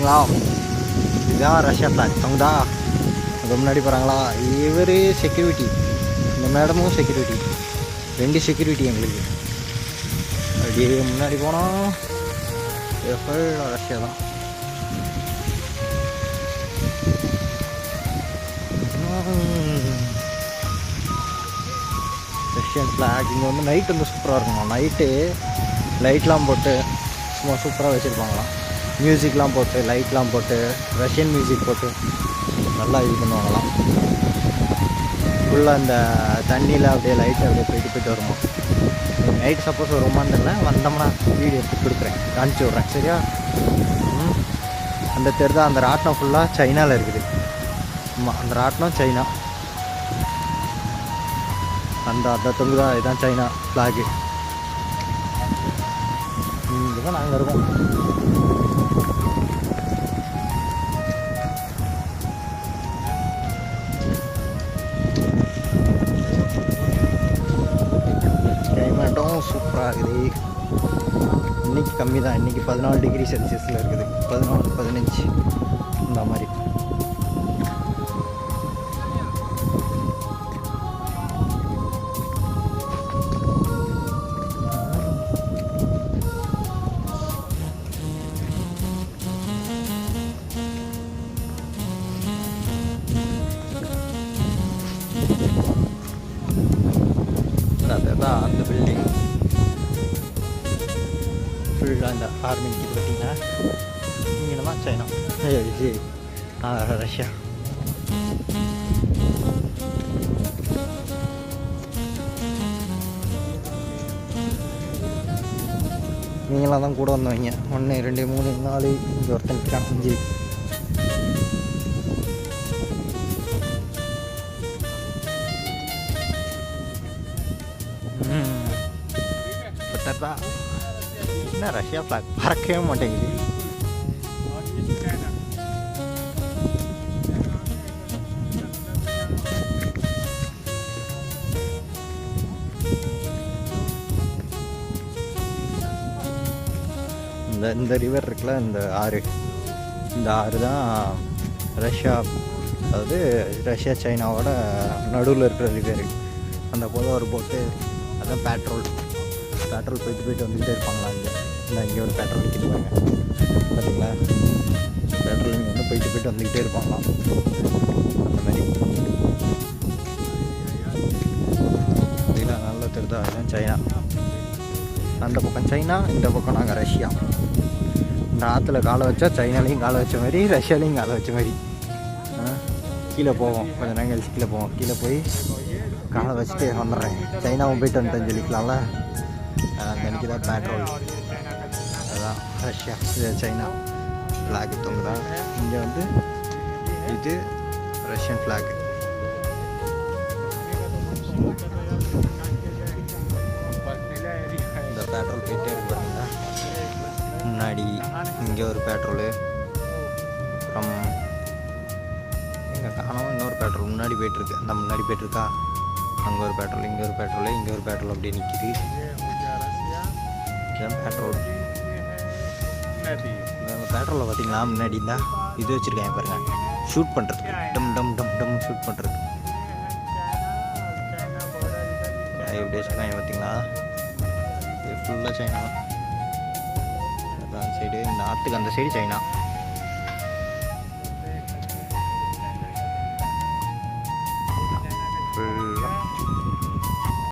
பார்த்தீங்களா இதுதான் Russia flag தான் அதுக்கு முன்னாடி போகிறாங்களா இவர் செக்யூரிட்டி இந்த மேடமும் செக்யூரிட்டி ரெண்டு செக்யூரிட்டி எங்களுக்கு. அப்படியே முன்னாடி போனால் ரஷ்யா தான். ரஷ்யன் ஃப்ளாக் இங்கே வந்து நைட் வந்து சூப்பராக இருக்குமா? நைட்டு லைட்லாம் போட்டு சும்மா சூப்பராக வச்சுருப்பாங்களாம் மியூசிக்லாம் போட்டு லைட்லாம் போட்டு ரஷ்யன் மியூசிக் போட்டு நல்லா இது பண்ணுவாங்களாம். ஃபுல்லாக இந்த தண்ணியில் அப்படியே லைட் அப்படியே போயிட்டு போயிட்டு வருமா. நைட் சப்போஸ் வருமான்னு தெரியல வந்தோம்னா வீடியோ எடுத்து கொடுக்குறேன் காமிச்சு விட்றேன். சரியா? அந்த தெரு தான் அந்த ராட்டினம் ஃபுல்லாக சைனாவில் இருக்குது. ஆமாம் அந்த ராட்டினம் சைனா. அந்த அந்த தொங்கு தான் இதுதான் சைனா ஃப்ளாகு இங்கே தான் நாங்கள் இருக்கோம். கிளைமேட்டும் சூப்பராக இருக்குது. இன்னைக்கு கம்மி தான் இன்னைக்கு பதினாலு டிகிரி செல்சியஸில் இருக்குது. பதினாலு பதினஞ்சு. இந்த மாதிரி. தான் அந்த பில்டிங் ஃபுல்லாக அந்த ஆர்மி இது பார்த்தீங்கன்னா இங்கே தான் சைனா ஜி இது ஆ, ரஷ்யா நீங்களாம் தான் கூட வந்தவங்க. ஒன்று ரெண்டு மூணு நாலு இங்கே ஒருத்தன் அஞ்சு. பார்த்தா என்ன ரஷ்யா ஃப்ளாக் பறக்கவே மாட்டேங்குது இந்த இந்த ரிவர் இருக்குல்ல இந்த ஆறு. இந்த ஆறு தான் ரஷ்யா அதாவது ரஷ்யா சைனாவோட நடுவில் இருக்கிற ரிவர் அந்த போல் ஒரு போட்டு அதான் பெட்ரோல் பெட்ரோல் போயிட்டு போயிட்டு வந்துக்கிட்டே இருப்பாங்களா இங்கே? இல்லை இங்கே ஒரு பெட்ரோல் நிற்கிட்டு பாருங்க. பார்த்தீங்களா பெட்ரோல் இங்கே வந்து போயிட்டு போயிட்டு வந்துக்கிட்டே இருப்பாங்களாம் அந்த மாதிரி. பார்த்தீங்களா நல்லா தெரியுதா அதுதான் சைனா. அந்த பக்கம் சைனா இந்த பக்கம் நாங்கள் ரஷ்யா. இந்த ஆற்றுல காலை வச்சா சைனாலையும் காலை வச்ச மாதிரி ரஷ்யாலையும் காலை வச்ச மாதிரி. கீழே போவோம். கொஞ்சம் நேரம் கழிச்சு கீழே போவோம். கீழே போய் காலை வச்சுட்டு வந்துடுறேன். சைனாவும் போயிட்டு வந்துட்டேன்னு சொல்லிக்கலாம்ல? அந்த அன்றைக்கி தான் பெட்ரோல் அதுதான் ரஷ்யா இது சைனா ஃப்ளாக் தொங்குதான் இங்கே வந்து இது ரஷ்யன் ஃப்ளாக் இந்த பெட்ரோல் போயிட்டே இருக்கு முன்னாடி இங்கே ஒரு பெட்ரோலு அப்புறம் இங்கே காணவும் இன்னொரு பெட்ரோல் முன்னாடி போயிட்டுருக்கு அந்த முன்னாடி போயிட்டுருக்கா அங்கே ஒரு பெட்ரோல் இங்கே ஒரு பெட்ரோல் இங்கே ஒரு பெட்ரோல் அப்படியே நிற்கிது இதுதான் பெட்ரோல் இந்த பெட்ரோலில் பார்த்தீங்களா? முன்னாடி இருந்தா இது வச்சுருக்கேன் பாருங்க. ஷூட் பண்ணுறதுக்கு டம் டம் டம் டம் ஷூட் பண்ணுறதுக்கு எப்படி வச்சுருக்காங்க பார்த்தீங்களா? இது ஃபுல்லாக சைனா அந்த சைடு ஆற்றுக்கு அந்த சைடு சைனா